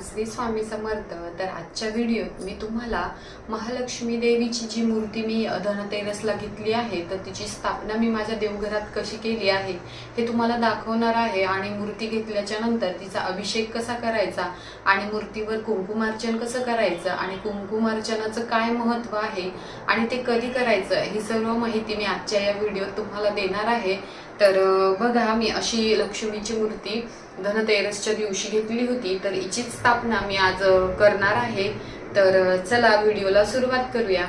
स्वामी समर्थ तर आजच्या व्हिडिओत मी तुम्हाला महालक्ष्मी देवीची जी मूर्ती मी धनतेरसला घेतली आहे तर तिची स्थापना मी माझ्या देवघरात कशी केली आहे हे तुम्हाला दाखवणार आहे. आणि मूर्ती घेतल्याच्या नंतर तिचा अभिषेक कसा करायचा आणि मूर्तीवर कुंकुमार्चन कसं करायचं आणि कुंकुमार्चनाचं काय महत्त्व आहे आणि ते कधी करायचं ही सर्व माहिती मी आजच्या या व्हिडिओत तुम्हाला देणार आहे. तर बघा मी अशी लक्ष्मीची मूर्ती धनतेरसच्या दिवशी घेतली होती तर हिचीच स्थापना मी आज करणार आहे. तर चला व्हिडिओला सुरुवात करूया.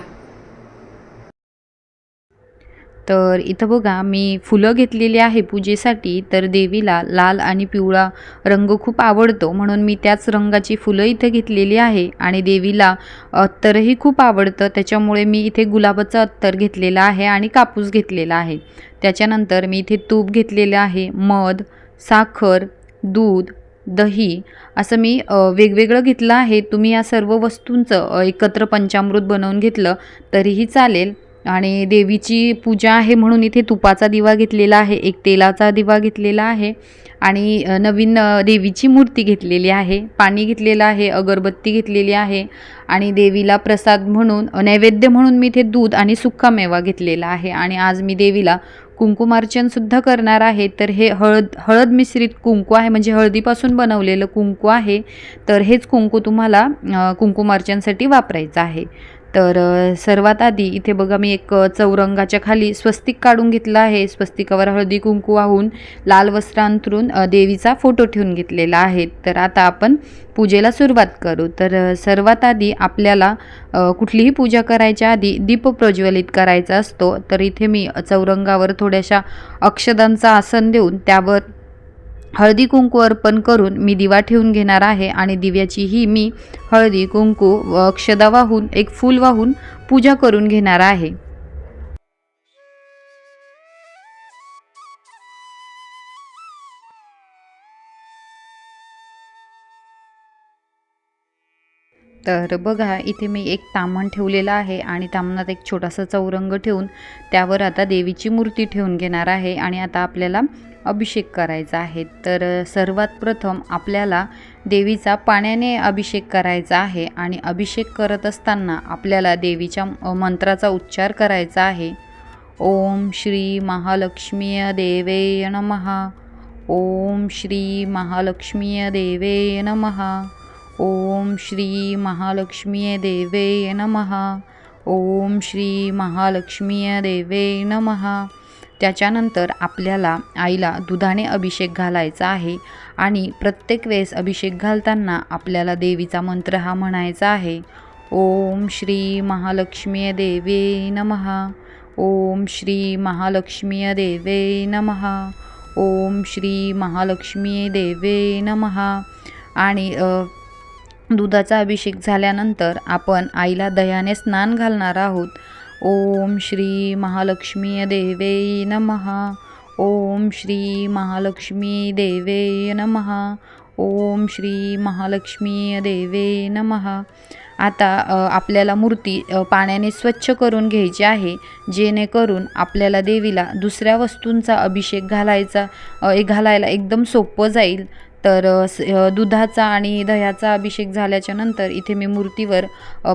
तर इथं बघा मी फुलं घेतलेली आहे पूजेसाठी तर देवीला लाल आणि पिवळा रंग खूप आवडतो. म्हणून मी त्याच रंगाची फुलं इथं घेतलेली आहे आणि देवीला अत्तरही खूप आवडतं. त्याच्यामुळे मी इथे गुलाबाचं अत्तर घेतलेलं आहे आणि कापूस घेतलेला आहे. त्याच्यानंतर मी इथे तूप घेतलेलं आहे मध साखर दूध दही असं मी वेगवेगळं घेतलं आहे. तुम्ही या सर्व वस्तूंचं एकत्र पंचामृत बनवून घेतलं तरीही चालेल. आणि देवीची पूजा आहे म्हणून इथे तुपाचा दिवा घेतलेला आहे एक तेलाचा दिवा घेतलेला आहे आणि नवीन देवीची मूर्ती घेतलेली आहे पाणी घेतलेलं आहे अगरबत्ती घेतलेली आहे आणि देवीला प्रसाद म्हणून नैवेद्य म्हणून मी इथे दूध आणि सुक्का मेवा घेतलेला आहे आणि आज मी देवीला कुंकुमार्चनसुद्धा करणार आहे. तर हे हळद हळद मिश्रित कुंकू आहे म्हणजे हळदीपासून बनवलेलं कुंकू आहे. तर हेच कुंकू तुम्हाला कुंकुमार्चनसाठी वापरायचं आहे. तर सर्वात आधी इथे बघा मी एक चौरंगाच्या खाली स्वस्तिक काढून घेतलं आहे. स्वस्तिकावर हळदी कुंकू वाहून लाल वस्त्र अंतरून देवीचा फोटो ठेवून घेतलेला आहे. तर आता आपण पूजेला सुरुवात करू. तर सर्वात आधी आपल्याला कुठलीही पूजा करायच्या आधी दीप प्रज्वलित करायचा असतो. तर इथे मी चौरंगावर थोड्याशा अक्षदांचा आसन देऊन त्यावर हळदी कुंकू अर्पण करून मी दिवा ठेवून घेणार आहे आणि दिव्याची ही मी हळदी कुंकू व अक्षदा वाहून एक फूल वाहून पूजा करून घेणार आहे. तर बघा इथे मी एक तामण ठेवलेलं आहे आणि तामणात एक छोटासा चौरंग ठेवून त्यावर आता देवीची मूर्ती ठेवून घेणार आहे आणि आता आपल्याला अभिषेक करायचा आहे. तर सर्वात प्रथम आपल्याला देवीचा पाण्याने अभिषेक करायचा आहे आणि अभिषेक करत असताना आपल्याला देवीच्या मंत्राचा उच्चार करायचा आहे. ओम श्री महालक्ष्मीय देवे नमः. ओम श्री महालक्ष्मीय देवे नमः. ओम श्री महालक्ष्मीय देवे नमः. ओम श्री महालक्ष्मीय देवे नमः. त्याच्यानंतर आपल्याला आईला दुधाने अभिषेक घालायचा आहे आणि प्रत्येक वेळेस अभिषेक घालताना आपल्याला देवीचा मंत्र हा म्हणायचा आहे. ओम श्री महालक्ष्मीय देवे नमः. ओम श्री महालक्ष्मीय देवे नमः. ओम श्री महालक्ष्मी देवे नमः. आणि दुधाचा अभिषेक झाल्यानंतर आपण आईला दह्याने स्नान घालणार आहोत. ओम श्री महालक्ष्मी देवे नमहा ओम श्री महालक्ष्मी देवे नमहा ओम श्री महालक्ष्मी देवे नमहा आता आपल्याला मूर्ती पाण्याने स्वच्छ करून घ्यायची आहे जेणेकरून आपल्याला देवीला दुसऱ्या वस्तूंचा अभिषेक घालायचा घालायला एकदम सोपं जाईल. तर दुधाचा आणि दह्याचा अभिषेक झाल्याच्यानंतर इथे मी मूर्तीवर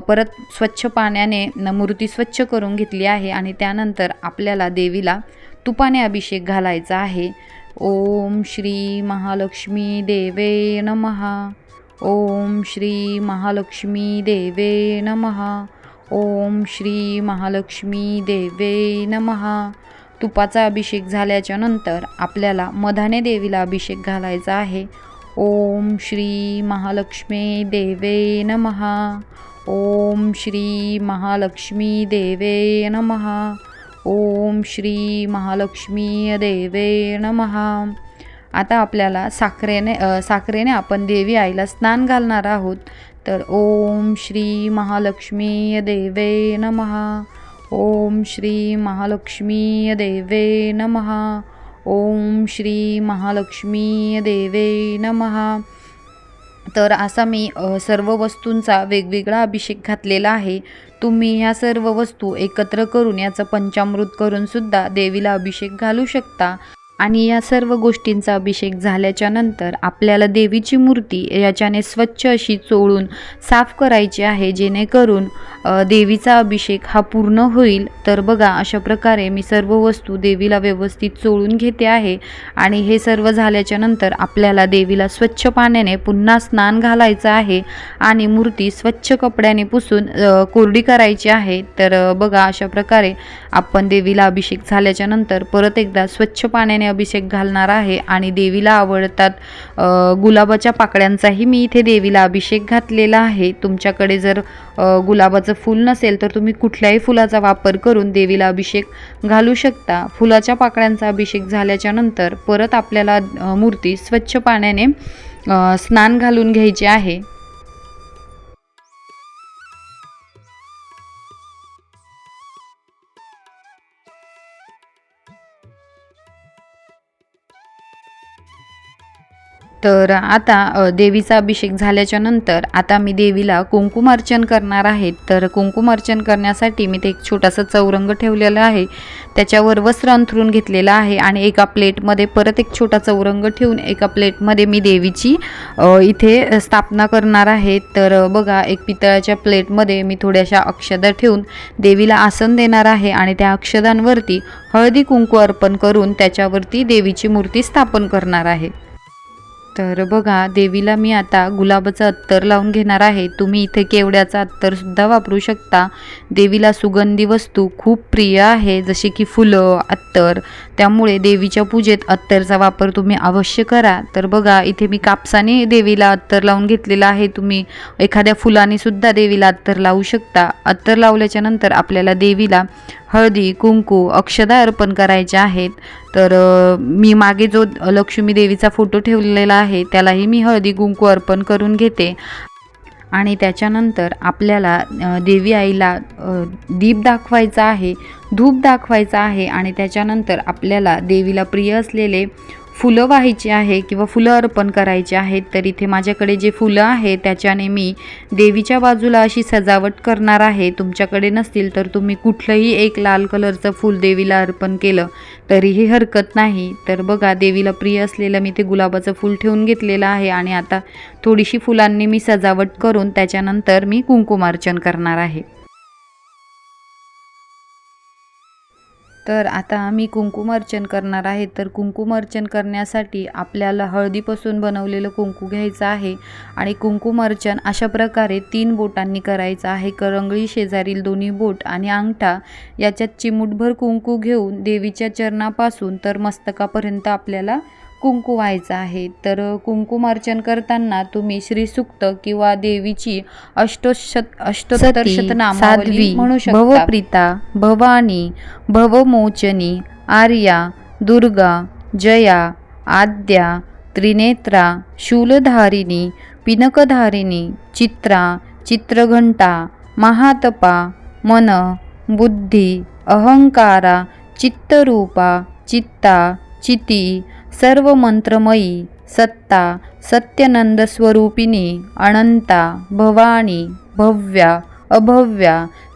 परत स्वच्छ पाण्याने न मूर्ती स्वच्छ करून घेतली आहे आणि त्यानंतर आपल्याला देवीला तुपाने अभिषेक घालायचा आहे. ओम श्री महालक्ष्मी देवे नमः. ओम श्री महालक्ष्मी देवे नमहा ओम श्री महालक्ष्मी देवे नमहा तुपाचा अभिषेक झाल्याच्यानंतर आपल्याला मधाने देवीला अभिषेक घालायचा आहे. ओम श्री महालक्ष्मी देवे नमहा ओम श्री महालक्ष्मी देवे नमहा ओम श्री महालक्ष्मी देवे नमहा आता आपल्याला साखरेने साखरेने आपण देवी आईला स्नान घालणार आहोत. तर ओम श्री महालक्ष्मी देवे नमहा ओम श्री महालक्ष्मी देवे नमः। ओम श्री महालक्ष्मी देवे नमः। तर असा मी सर्व वस्तूंचा वेगवेगळा अभिषेक घातलेला आहे. तुम्ही ह्या सर्व वस्तू एकत्र करून याचं पंचामृत करूनसुद्धा देवीला अभिषेक घालू शकता. आणि या सर्व गोष्टींचा अभिषेक झाल्याच्यानंतर आपल्याला देवीची मूर्ती याच्याने स्वच्छ अशी चोळून साफ करायची आहे जेणेकरून देवीचा अभिषेक हा पूर्ण होईल. तर बघा अशा प्रकारे मी सर्व वस्तू देवीला व्यवस्थित चोळून घेते आहे आणि हे सर्व झाल्याच्यानंतर आपल्याला देवीला स्वच्छ पाण्याने पुन्हा स्नान घालायचं आहे आणि मूर्ती स्वच्छ कपड्याने पुसून कोरडी करायची आहे. तर बघा अशा प्रकारे आपण देवीला अभिषेक झाल्याच्यानंतर परत एकदा स्वच्छ पाण्याने अभिषेक घालणार आहे आणि देवीला आवडतात गुलाबाच्या पाकळ्यांचाही मी इथे देवीला अभिषेक घातलेला आहे. तुमच्याकडे जर गुलाबाचं फूल नसेल तर तुम्ही कुठल्याही फुलाचा वापर करून देवीला अभिषेक घालू शकता. फुलाच्या पाकळ्यांचा अभिषेक झाल्याच्यानंतर परत आपल्याला मूर्ती स्वच्छ पाण्याने स्नान घालून घ्यायचे आहे. तर आता देवीचा अभिषेक झाल्याच्यानंतर आता मी देवीला कुंकुमार्चन करणार आहे. तर कुंकुमार्चन करण्यासाठी मी ते एक छोटासा चौरंग ठेवलेला आहे. त्याच्यावर वस्त्र अंथरून घेतलेलं आहे आणि एका प्लेटमध्ये परत एक छोटा चौरंग ठेवून एका प्लेटमध्ये मी देवीची इथे स्थापना करणार आहे. तर बघा एक पितळाच्या प्लेटमध्ये मी थोड्याशा अक्षदा ठेवून देवीला आसन देणार आहे आणि त्या अक्षदांवरती हळदी कुंकू अर्पण करून त्याच्यावरती देवीची मूर्ती स्थापन करणार आहे. तर बघा देवीला मी आता गुलाबाचं अत्तर लावून घेणार आहे. तुम्ही इथे केवड्याचा अत्तरसुद्धा वापरू शकता. देवीला सुगंधी वस्तू खूप प्रिय आहे जसे की फुलं अत्तर. त्यामुळे देवीच्या पूजेत अत्तरचा वापर तुम्ही अवश्य करा. तर बघा इथे मी कापसाने देवीला अत्तर लावून घेतलेलं आहे. तुम्ही एखाद्या फुलाने सुद्धा देवीला अत्तर लावू शकता. अत्तर लावल्याच्या नंतर आपल्याला देवीला हळदी कुंकू अक्षदा अर्पण करायच्या आहेत. तर मी मागे जो लक्ष्मी देवीचा फोटो ठेवलेला आहे त्यालाही मी हळदी कुंकू अर्पण करून घेते. आणि त्याच्यानंतर आपल्याला देवी आईला दीप दाखवायचा आहे धूप दाखवायचा आहे. आणि त्याच्यानंतर आपल्याला देवीला प्रिय असलेले फुलं व्हायची आहे किंवा फुलं अर्पण करायची आहेत तर इथे माझ्याकडे जे फुलं आहे त्याच्याने मी देवीच्या बाजूला अशी सजावट करणार आहे. तुमच्याकडे नसतील तर तुम्ही कुठलंही एक लाल कलरचं फूल देवीला अर्पण केलं तरीही हरकत नाही. तर बघा देवीला प्रिय असलेलं मी ते गुलाबाचं फूल ठेवून घेतलेलं आहे आणि आता थोडीशी फुलांनी मी सजावट करून त्याच्यानंतर मी कुंकुमार्चन करणार आहे. तर आता आम्ही कुंकुमार्चन करणार आहे. तर कुंकुमार्चन करण्यासाठी आपल्याला हळदीपासून बनवलेलं कुंकू घ्यायचं आहे आणि कुंकुमार्चन अशा प्रकारे तीन बोटांनी करायचं आहे. करंगळी शेजारील दोन्ही बोट आणि अंगठा याच्यात चिमूटभर कुंकू घेऊन देवीच्या चरणापासून तर मस्तकापर्यंत आपल्याला कुंकू व्हायचं आहे. तर कुंकुमार्चन करताना तुम्ही श्रीसुक्त किंवा देवीची अष्टोशत अष्टोत्तर शतनामावली म्हणू शकता. भवप्रीता, भवानी भवमोचनी आर्या दुर्गा जया आद्या त्रिनेत्रा शूलधारिणी पिनकधारिणी चित्रा चित्रघंटा महातपा मन बुद्धी अहंकारा चित्तरूपा चित्ता चिती सर्व मंत्रमयी सत्ता सत्यनंद स्वरूपिणी अनंता भवानी भव्या अभव्या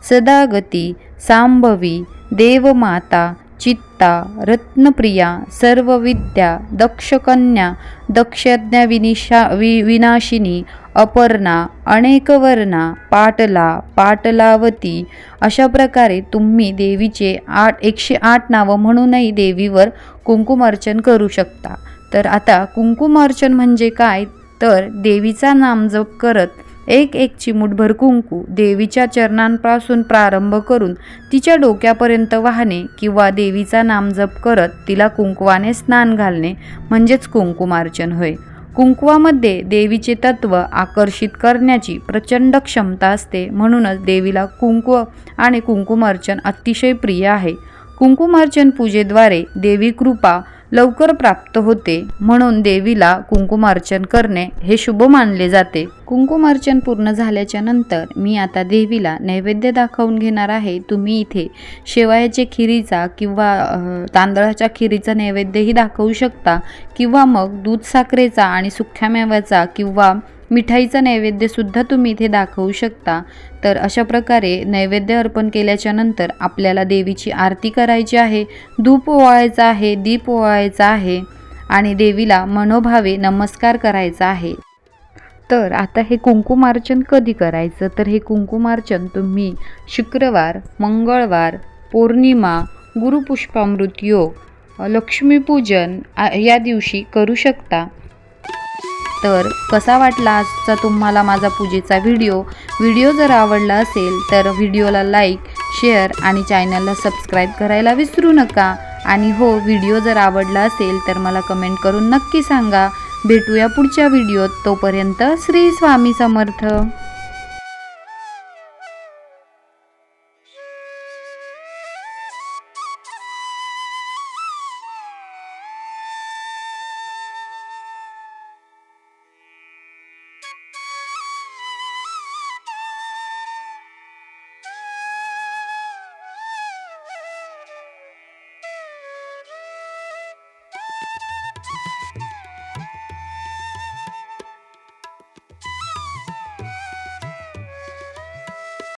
सदागती सांभवी देवमाता चित्ता रत्नप्रिया सर्वविद्या दक्षकन्या दक्षज्ञा विनिशा वि विनाशिनी अपर्णा अनेकवर्णा पाटला पाटलावती अशा प्रकारे तुम्ही देवीचे आठ एकशे आठ नावं म्हणूनही देवीवर कुंकुमार्चन करू शकता. तर आता कुंकुमार्चन म्हणजे काय? तर देवीचा नामजप करत एक एक चिमूटभर कुंकू देवीच्या चरणांपासून प्रारंभ करून तिच्या डोक्यापर्यंत वाहणे किंवा देवीचा नामजप करत तिला कुंकवाने स्नान घालणे म्हणजेच कुंकुमार्चन होय. कुंकवामध्ये देवीचे तत्व आकर्षित करण्याची प्रचंड क्षमता असते. म्हणूनच देवीला कुंकू आणि कुंकुमार्चन अतिशय प्रिय आहे. कुंकुमार्चन पूजेद्वारे देवी कृपा लवकर प्राप्त होते म्हणून देवीला कुंकुमार्चन करणे हे शुभ मानले जाते. कुंकुमार्चन पूर्ण झाल्याच्यानंतर मी आता देवीला नैवेद्य दाखवून घेणार आहे. तुम्ही इथे शेवयाच्या खिरीचा किंवा तांदळाच्या खिरीचा नैवेद्यही दाखवू शकता किंवा मग दूध साखरेचा आणि सुख्या मेव्याचा किंवा मिठाईचा नैवेद्यसुद्धा तुम्ही इथे दाखवू शकता. तर अशा प्रकारे नैवेद्य अर्पण केल्याच्यानंतर आपल्याला देवीची आरती करायची आहे. धूप ओवाळायचा आहे दीप ओवाळायचा आहे आणि देवीला मनोभावे नमस्कार करायचा आहे. तर आता हे कुंकुमार्चन कधी करायचं? तर हे कुंकुमार्चन तुम्ही शुक्रवार मंगळवार पौर्णिमा गुरुपुष्पामृत योग लक्ष्मीपूजन या दिवशी करू शकता. तर कसा वाटला आजचा तुम्हाला माझा पूजेचा व्हिडिओ? व्हिडिओ जर आवडला असेल तर व्हिडिओला लाईक शेअर आणि चॅनलला सबस्क्राईब करायला विसरू नका. आणि हो व्हिडिओ जर आवडला असेल तर मला कमेंट करून नक्की सांगा. भेटूया पुढच्या व्हिडिओत. तोपर्यंत श्री स्वामी समर्थ.